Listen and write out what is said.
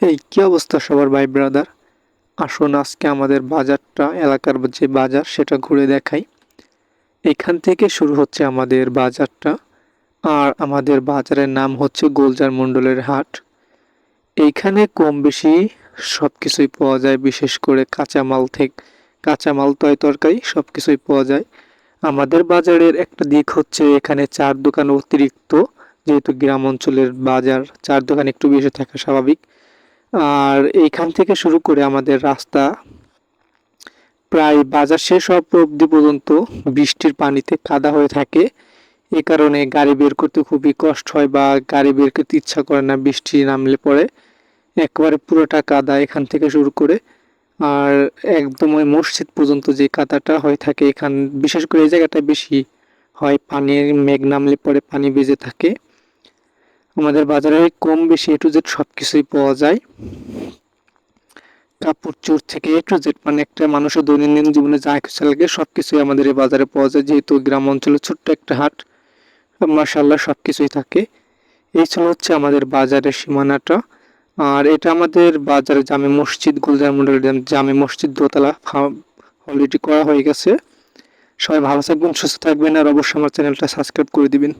এই কি অবস্থা সবার ভাই ব্রাদার আসুন আজকে আমাদের বাজারটা, এলাকার যে বাজার, সেটা ঘুরে দেখাই। এখান থেকে শুরু হচ্ছে আমাদের বাজারটা। আর আমাদের বাজারের নাম হচ্ছে গোলজার মণ্ডলের হাট। এইখানে কম বেশি সব কিছুই পাওয়া যায়, বিশেষ করে কাঁচামাল থেকে, কাঁচামাল, তয় তরকারি সব কিছুই পাওয়া যায়। আমাদের বাজারের একটা দিক হচ্ছে এখানে চার দোকান অতিরিক্ত, যেহেতু গ্রাম অঞ্চলের বাজার, চার দোকান একটু বেশি থাকা স্বাভাবিক। আর এইখান থেকে শুরু করে আমাদের রাস্তা প্রায় বাজার শেষ হওয়া অবধি পর্যন্ত বৃষ্টির পানিতে কাদা হয়ে থাকে। এ কারণে গাড়ি বের করতে খুবই কষ্ট হয় বা গাড়ি বের করতে ইচ্ছা করে না, বৃষ্টি নামলে পরে একবারে পুরোটা কাদা এখান থেকে শুরু করে। আর একদম ওই মসজিদ পর্যন্ত যে কাদাটা হয়ে থাকে এখান, বিশেষ করে এই জায়গাটা বেশি হয়, পানির মেঘ নামলে পরে পানি বেজে থাকে। আমাদের বাজারে কম বেশি এ টু জেড সব কিছুই পাওয়া যায়। কাপড়, চোর থেকে এ টু জেড মানে একটা মানুষের দৈনন্দিন জীবনে যা কিছু লাগে সব কিছুই আমাদের এই বাজারে পাওয়া যায়। যেহেতু গ্রাম অঞ্চলে ছোট্ট একটা হাট মার্শাল্লাহ সব কিছুই থাকে। এই ছিল হচ্ছে আমাদের বাজারের সীমানাটা। আর এটা আমাদের বাজারে জামে মসজিদ, গুলজার মন্ডল জামে মসজিদ, দোতলা অলরেডি করা হয়ে গেছে। সবাই ভালো থাকবেন, সুস্থ থাকবেন, আর অবশ্যই আমার চ্যানেলটা সাবস্ক্রাইব করে দিবেন।